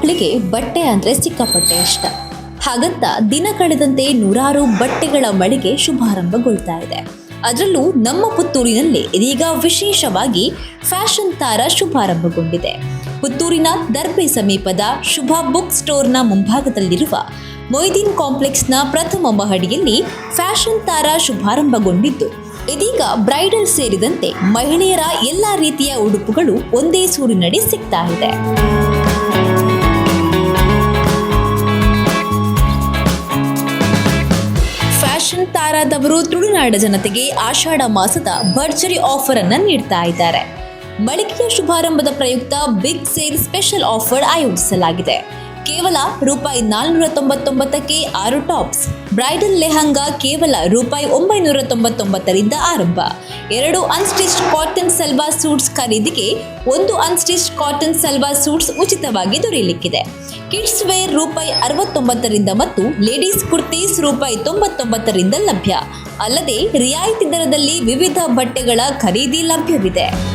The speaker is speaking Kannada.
ಮಹಿಳೆಯರಿಗೆ ಬಟ್ಟೆ ಅಂದ್ರೆ ಸಿಕ್ಕಾಪಟ್ಟೆ ಇಷ್ಟ. ಹಾಗಂತ ದಿನ ಕಳೆದಂತೆ ನೂರಾರು ಬಟ್ಟೆಗಳ ಮಳಿಗೆ ಶುಭಾರಂಭಗೊಳ್ತಾ ಇದೆ. ಅದರಲ್ಲೂ ನಮ್ಮ ಪುತ್ತೂರಿನಲ್ಲಿ ಇದೀಗ ವಿಶೇಷವಾಗಿ ಫ್ಯಾಷನ್ ತಾರ ಶುಭಾರಂಭಗೊಂಡಿದೆ. ಪುತ್ತೂರಿನ ದರ್ಬೆ ಸಮೀಪದ ಶುಭ ಬುಕ್ ಸ್ಟೋರ್ನ ಮುಂಭಾಗದಲ್ಲಿರುವ ಮೊಯ್ದೀನ್ ಕಾಂಪ್ಲೆಕ್ಸ್ನ ಪ್ರಥಮ ಮಹಡಿಯಲ್ಲಿ ಫ್ಯಾಷನ್ ತಾರ ಶುಭಾರಂಭಗೊಂಡಿದ್ದು. ಇದೀಗ ಬ್ರೈಡಲ್ ಸೇರಿದಂತೆ ಮಹಿಳೆಯರ ಎಲ್ಲ ರೀತಿಯ ಉಡುಪುಗಳು ಒಂದೇ ಸೂರಿನಡಿ ಸಿಗ್ತಾ ಇದೆ. ಫ್ಯಾಷನ್ ತಾರಾದವರು ತುಳುನಾಡ ಜನತೆಗೆ ಆಷಾಢ ಮಾಸದ ಭರ್ಜರಿ ಆಫರ್ ಅನ್ನ ನೀಡ್ತಾ ಇದ್ದಾರೆ. ಮಳಿಗೆಯ ಶುಭಾರಂಭದ ಪ್ರಯುಕ್ತ ಬಿಗ್ ಸೇಲ್ ಸ್ಪೆಷಲ್ ಆಫರ್ ಆಯೋಜಿಸಲಾಗಿದೆ. ಕೇವಲ ರೂಪಾಯಿ ನಾಲ್ನೂರ ತೊಂಬತ್ತೊಂಬತ್ತಕ್ಕೆ ಆರು ಟಾಪ್ಸ್. ಬ್ರೈಡಲ್ ಲೆಹಂಗಾ ಕೇವಲ ರೂಪಾಯಿ ಒಂಬೈನೂರ ತೊಂಬತ್ತೊಂಬತ್ತರಿಂದ ಆರಂಭ. ಎರಡು ಅನ್ಸ್ಟಿಚ್ ಕಾಟನ್ ಸಲ್ವಾ ಸೂಟ್ಸ್ ಖರೀದಿಗೆ ಒಂದು ಅನ್ಸ್ಟಿಚ್ ಕಾಟನ್ ಸಲ್ವಾ ಸೂಟ್ಸ್ ಉಚಿತವಾಗಿ ದೊರೆಯಲಿಕ್ಕಿದೆ. ಕಿಡ್ಸ್ ವೇರ್ ರೂಪಾಯಿ ಅರವತ್ತೊಂಬತ್ತರಿಂದ ಮತ್ತು ಲೇಡೀಸ್ ಕುರ್ತೀಸ್ ರೂಪಾಯಿ ತೊಂಬತ್ತೊಂಬತ್ತರಿಂದ ಲಭ್ಯ. ಅಲ್ಲದೆ ರಿಯಾಯಿತಿ ದರದಲ್ಲಿ ವಿವಿಧ ಬಟ್ಟೆಗಳ ಖರೀದಿ ಲಭ್ಯವಿದೆ.